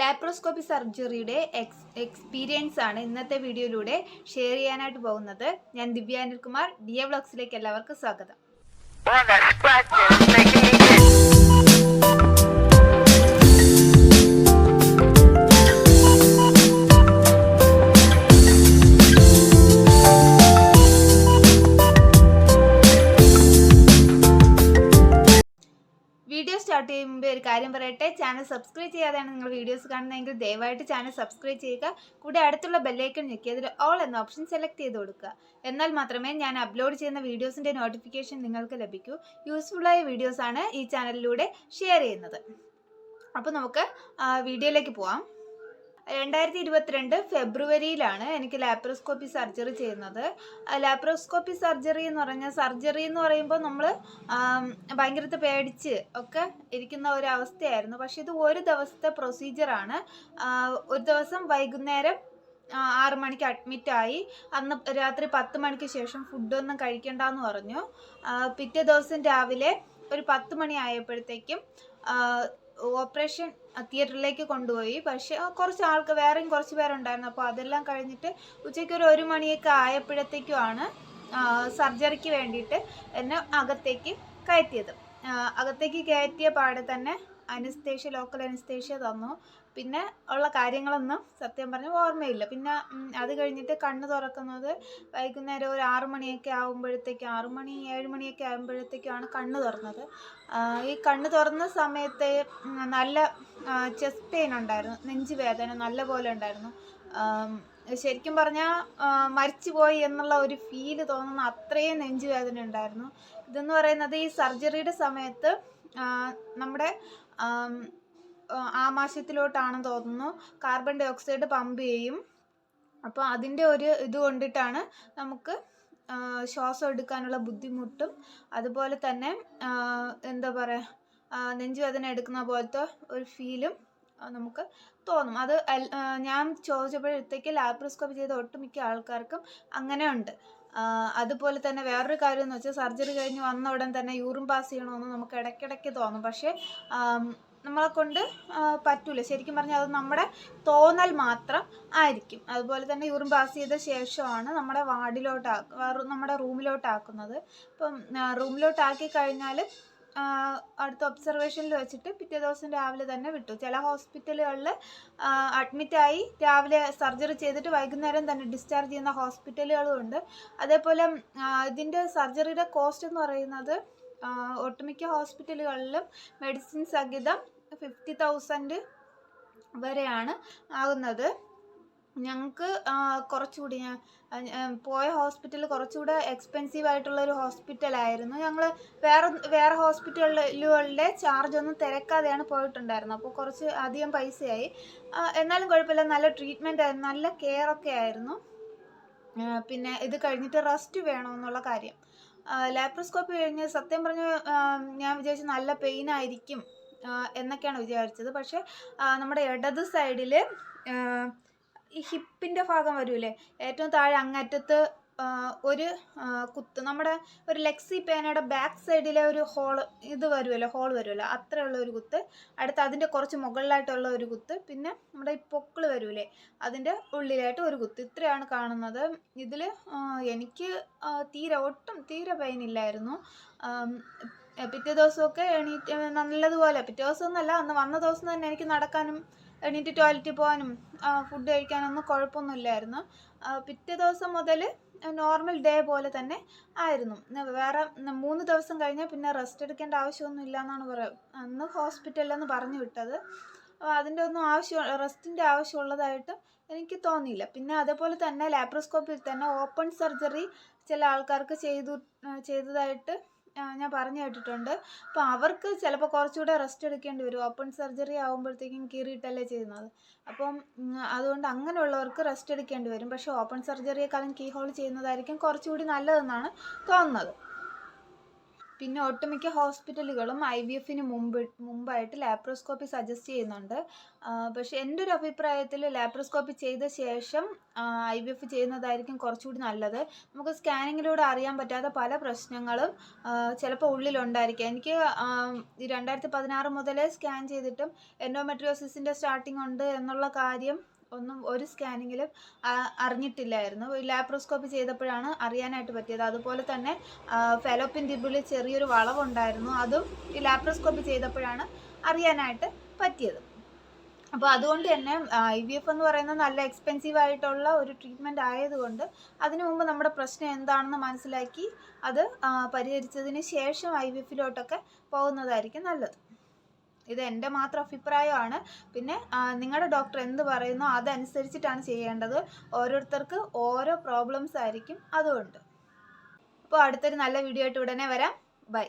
Laparoscopy സർജറിയുടെ X experience ആണ് ഇന്നത്തെ വീഡിയോയിലൂടെ ഷെയർ ചെയ്യാനായിട്ട് പോകുന്നത്. ഞാൻ ദിവ്യ അനിൽകുമാർ ഡി എ വ്ളോഗ്സിലേക്ക് എല്ലാവർക്കും സ്വാഗതം സ്റ്റാർട്ട് ചെയ്യുമ്പോൾ ഒരു കാര്യം പറയട്ടെ? ചാനൽ സബ്സ്ക്രൈബ് ചെയ്യാതെയാണ് നിങ്ങൾ വീഡിയോസ് കാണുന്നതെങ്കിൽ ദയവായിട്ട് ചാനൽ സബ്സ്ക്രൈബ് ചെയ്യുക. കൂടെ അടുത്തുള്ള ബെല്ലൈക്കൺ ഞെക്കി അതിൽ ഓൾ എന്ന ഓപ്ഷൻ സെലക്ട് ചെയ്ത് കൊടുക്കുക. എന്നാൽ മാത്രമേ ഞാൻ അപ്ലോഡ് ചെയ്യുന്ന വീഡിയോസിന്റെ നോട്ടിഫിക്കേഷൻ നിങ്ങൾക്ക് ലഭിക്കൂ. യൂസ്ഫുള്ളായ വീഡിയോസാണ് ഈ ചാനലിലൂടെ ഷെയർ ചെയ്യുന്നത്. അപ്പോൾ നമുക്ക് വീഡിയോയിലേക്ക് പോവാം. രണ്ടായിരത്തി ഇരുപത്തിരണ്ട് ഫെബ്രുവരിയിലാണ് എനിക്ക് ലാപ്രോസ്കോപ്പി സർജറി ചെയ്യുന്നത്. ലാപ്രോസ്കോപ്പി സർജറി എന്ന് പറഞ്ഞാൽ സർജറി എന്ന് പറയുമ്പോൾ നമ്മൾ ഭയങ്കരത്തെ പേടിച്ച് ഒക്കെ ഇരിക്കുന്ന ഒരു അവസ്ഥയായിരുന്നു. പക്ഷെ ഇത് ഒരു ദിവസത്തെ പ്രൊസീജിയറാണ് ഒരു ദിവസം വൈകുന്നേരം ആറ് മണിക്ക് അഡ്മിറ്റായി അന്ന് രാത്രി പത്ത് മണിക്ക് ശേഷം ഫുഡൊന്നും കഴിക്കണ്ടെന്ന് പറഞ്ഞു. പിറ്റേ ദിവസം രാവിലെ ഒരു പത്ത് മണി ആയപ്പോഴത്തേക്കും ഓപ്പറേഷൻ തിയേറ്ററിലേക്ക് കൊണ്ടുപോയി. പക്ഷേ കുറച്ച് ആൾക്ക് വേറെയും കുറച്ച് പേരുണ്ടായിരുന്നു. അപ്പോൾ അതെല്ലാം കഴിഞ്ഞിട്ട് ഉച്ചയ്ക്ക് ഒരു ഒരു മണിയൊക്കെ ആയപ്പോഴത്തേക്കുമാണ് സർജറിക്ക് വേണ്ടിയിട്ട് എന്നെ അകത്തേക്ക് കയറ്റിയത്. അകത്തേക്ക് കയറ്റിയ പാടെ തന്നെ അനസ്തേഷ്യ ലോക്കൽ അനസ്തേഷ്യ തന്നു. പിന്നെ ഉള്ള കാര്യങ്ങളൊന്നും സത്യം പറഞ്ഞാൽ ഓർമ്മയില്ല. പിന്നെ അത് കഴിഞ്ഞിട്ട് കണ്ണ് തുറക്കുന്നത് വൈകുന്നേരം ഒരു ആറു മണിയൊക്കെ ആകുമ്പോഴത്തേക്കും ആറു മണി ഏഴ് മണിയൊക്കെ ആകുമ്പോഴത്തേക്കാണ് കണ്ണ് തുറന്നത്. ഈ കണ്ണ് തുറന്ന സമയത്ത് നല്ല ചെസ്റ്റ് പെയിൻ ഉണ്ടായിരുന്നു. നെഞ്ചുവേദന നല്ല പോലെ ഉണ്ടായിരുന്നു. ശരിക്കും പറഞ്ഞാൽ മരിച്ചുപോയി എന്നുള്ള ഒരു ഫീൽ തോന്നുന്ന അത്രയും നെഞ്ചുവേദന ഉണ്ടായിരുന്നു. ഇതെന്ന് പറയുന്നത് ഈ സർജറിയുടെ സമയത്ത് നമ്മുടെ ആമാശയത്തിലോട്ടാണ് ആമാശയത്തിലോട്ടാണെന്ന് തോന്നുന്നു. കാർബൺ ഡൈ ഓക്സൈഡ് പമ്പ് ചെയ്യും. അപ്പോൾ അതിന്റെ ഒരു ഇത് കൊണ്ടിട്ടാണ് നമുക്ക് ശ്വാസം എടുക്കാനുള്ള ബുദ്ധിമുട്ടും. അതുപോലെ തന്നെ എന്താ പറയുക നെഞ്ചുവേദന എടുക്കുന്ന പോലത്തെ ഒരു ഫീലും നമുക്ക് തോന്നും. അത് ഞാൻ ചോദിച്ചപ്പോഴത്തേക്ക് ലാപ്രോസ്കോപ്പി ചെയ്ത ഒട്ടുമിക്ക ആൾക്കാർക്കും അങ്ങനെ ഉണ്ട്. അതുപോലെ തന്നെ വേറൊരു കാര്യം എന്ന് വെച്ചാൽ സർജറി കഴിഞ്ഞ് വന്ന ഉടൻ തന്നെ യൂറിൻ പാസ് ചെയ്യണമെന്ന് നമുക്ക് ഇടയ്ക്കിടയ്ക്ക് തോന്നും. പക്ഷേ നമ്മളെ കൊണ്ട് പറ്റൂല. ശരിക്കും പറഞ്ഞാൽ അത് നമ്മുടെ തോന്നൽ മാത്രം ആയിരിക്കും. അതുപോലെ തന്നെ യൂറിൻ പാസ് ചെയ്ത ശേഷമാണ് നമ്മുടെ വാർഡിലോട്ട് നമ്മുടെ റൂമിലോട്ട് ആക്കുന്നത്. റൂമിലോട്ടാക്കുന്നത് റൂമിലോട്ട് ആക്കി കഴിഞ്ഞാൽ അടുത്ത ഒബ്സർവേഷനിൽ വെച്ചിട്ട് പിറ്റേ ദിവസം രാവിലെ തന്നെ വിട്ടു. ചില ഹോസ്പിറ്റലുകളിൽ അഡ്മിറ്റായി രാവിലെ സർജറി ചെയ്തിട്ട് വൈകുന്നേരം തന്നെ ഡിസ്ചാർജ് ചെയ്യുന്ന ഹോസ്പിറ്റലുകളും ഉണ്ട്. അതേപോലെ ഇതിന്റെ സർജറിയുടെ കോസ്റ്റ് എന്ന് പറയുന്നത് ഒട്ടുമിക്ക ഹോസ്പിറ്റലുകളിലും മെഡിസിൻ സഹിതം ഫിഫ്റ്റി തൗസൻഡ് വരെയാണ് ആകുന്നത് ഞങ്ങൾക്ക് കുറച്ചുകൂടി പോയ ഹോസ്പിറ്റൽ കുറച്ചുകൂടെ എക്സ്പെൻസീവ് ആയിട്ടുള്ള ഒരു ഹോസ്പിറ്റലായിരുന്നു ഞങ്ങൾ വേറെ വേറെ ഹോസ്പിറ്റലുകളുടെ ചാർജ് ഒന്നും തിരക്കാതെയാണ് പോയിട്ടുണ്ടായിരുന്നത്. അപ്പോൾ കുറച്ച് അധികം പൈസയായി. എന്നാലും കുഴപ്പമില്ല. നല്ല ട്രീറ്റ്മെന്റ് ആയിരുന്നു നല്ല കെയർ ഒക്കെ ആയിരുന്നു. പിന്നെ ഇത് കഴിഞ്ഞിട്ട് റെസ്റ്റ് വേണമെന്നുള്ള കാര്യം. ലാപ്രോസ്കോപ്പി കഴിഞ്ഞ് സത്യം പറഞ്ഞ് ഞാൻ വിചാരിച്ചു നല്ല പെയിൻ ആയിരിക്കും എന്നൊക്കെയാണ് വിചാരിച്ചത്. പക്ഷേ നമ്മുടെ ഇടത് സൈഡിൽ ഈ ഹിപ്പിന്റെ ഭാഗം വരൂലേ? ഏറ്റവും താഴെ അങ്ങറ്റത്ത് ഒരു കുത്ത് നമ്മുടെ ഒരു ലെക്സി പേനയുടെ ബാക്ക് സൈഡിലെ ഒരു ഹോൾ ഇത് വരുമല്ലോ ഹോൾ വരുമല്ലോ അത്രയുള്ള ഒരു കുത്ത്. അടുത്ത് അതിന്റെ കുറച്ച് മുകളിലായിട്ടുള്ള ഒരു കുത്ത്. പിന്നെ നമ്മുടെ ഈ പൊക്കിൾ വരൂലേ അതിന്റെ ഉള്ളിലായിട്ട് ഒരു കുത്ത്. ഇത്രയാണ് കാണുന്നത്. ഇതിൽ എനിക്ക് തീരെ ഒട്ടും തീരെ ആം, പിറ്റേ ദിവസമൊക്കെ എണീറ്റ് നല്ലതുപോലെ പിറ്റേ ദിവസം ഒന്നല്ല അന്ന് വന്ന ദിവസം തന്നെ എനിക്ക് നടക്കാനും എണീറ്റ് ടോയ്ലറ്റിൽ പോകാനും ഫുഡ് കഴിക്കാനൊന്നും കുഴപ്പമൊന്നുമില്ലായിരുന്നു. പിറ്റേ ദിവസം മുതൽ നോർമൽ ഡേ പോലെ തന്നെ ആയിരുന്നു. വേറെ മൂന്ന് ദിവസം കഴിഞ്ഞാൽ പിന്നെ റെസ്റ്റ് എടുക്കേണ്ട ആവശ്യമൊന്നും ഇല്ല എന്നാണ് പറയുക അന്ന് ഹോസ്പിറ്റലിലെന്ന് പറഞ്ഞു വിട്ടത്. അതിന്റെ ഒന്നും ആവശ്യം റെസ്റ്റിന്റെ ആവശ്യമുള്ളതായിട്ട് എനിക്ക് തോന്നിയില്ല. പിന്നെ അതേപോലെ തന്നെ ലാപ്രോസ്കോപ്പിൽ തന്നെ ഓപ്പൺ സർജറി ചില ആൾക്കാർക്ക് ചെയ്തു ചെയ്തതായിട്ട് ഞാൻ പറഞ്ഞു കേട്ടിട്ടുണ്ട്. അപ്പോൾ അവർക്ക് ചിലപ്പോൾ കുറച്ചുകൂടെ റെസ്റ്റ് എടുക്കേണ്ടി വരും. ഓപ്പൺ സർജറി ആകുമ്പോഴത്തേക്കും കീറിയിട്ടല്ലേ ചെയ്യുന്നത്. അപ്പം അതുകൊണ്ട് അങ്ങനെയുള്ളവർക്ക് റെസ്റ്റ് എടുക്കേണ്ടി വരും. പക്ഷേ ഓപ്പൺ സർജറിയെക്കാളും കീ ഹോൾ ചെയ്യുന്നതായിരിക്കും കുറച്ചുകൂടി നല്ലതെന്നാണ് തോന്നുന്നത്. പിന്നെ ഒട്ടുമിക്ക ഹോസ്പിറ്റലുകളും ഐ വി എഫിന് മുമ്പ് മുമ്പായിട്ട് ലാപ്രോസ്കോപ്പി സജസ്റ്റ് ചെയ്യുന്നുണ്ട്. പക്ഷെ എന്റെ ഒരു അഭിപ്രായത്തിൽ ലാപ്രോസ്കോപ്പി ചെയ്ത ശേഷം ഐ വി എഫ് ചെയ്യുന്നതായിരിക്കും കുറച്ചുകൂടി നല്ലത്. നമുക്ക് സ്കാനിങ്ങിലൂടെ അറിയാൻ പറ്റാത്ത പല പ്രശ്നങ്ങളും ചിലപ്പോൾ ഉള്ളിലുണ്ടായിരിക്കാം. എനിക്ക് ഈ രണ്ടായിരത്തി പതിനാറ് മുതലേ സ്കാൻ ചെയ്തിട്ടും എൻഡോമെട്രിയോസിസിന്റെ സ്റ്റാർട്ടിംഗ് ഉണ്ട് എന്നുള്ള കാര്യം ഒന്നും ഒരു സ്കാനിങ്ങിലും അറിഞ്ഞിട്ടില്ലായിരുന്നു. ലാപ്രോസ്കോപ്പി ചെയ്തപ്പോഴാണ് അറിയാനായിട്ട് പറ്റിയത്. അതുപോലെ തന്നെ ഫെലോപ്പിൻ ടിബിളിൽ ചെറിയൊരു വളവുണ്ടായിരുന്നു. അതും ഈ ലാപ്രോസ്കോപ്പി ചെയ്തപ്പോഴാണ് അറിയാനായിട്ട് പറ്റിയത്. അപ്പോൾ അതുകൊണ്ട് തന്നെ ഐ വി എഫ് എന്ന് പറയുന്നത് നല്ല എക്സ്പെൻസീവ് ആയിട്ടുള്ള ഒരു ട്രീറ്റ്മെന്റ് ആയതുകൊണ്ട് അതിനു മുമ്പ് നമ്മുടെ പ്രശ്നം എന്താണെന്ന് മനസ്സിലാക്കി അത് പരിഹരിച്ചതിന് ശേഷം ഐ വി എഫിലോട്ടൊക്കെ പോകുന്നതായിരിക്കും നല്ലത്. ഇത് എന്റെ മാത്രം അഭിപ്രായമാണ്. പിന്നെ നിങ്ങളുടെ ഡോക്ടർ എന്ത് പറയുന്നോ അതനുസരിച്ചിട്ടാണ് ചെയ്യേണ്ടത്. ഓരോരുത്തർക്ക് ഓരോ പ്രോബ്ലംസ് ആയിരിക്കും. അതുകൊണ്ട്. അപ്പോൾ അടുത്തൊരു നല്ല വീഡിയോ ആയിട്ട് ഉടനെ വരാം. ബൈ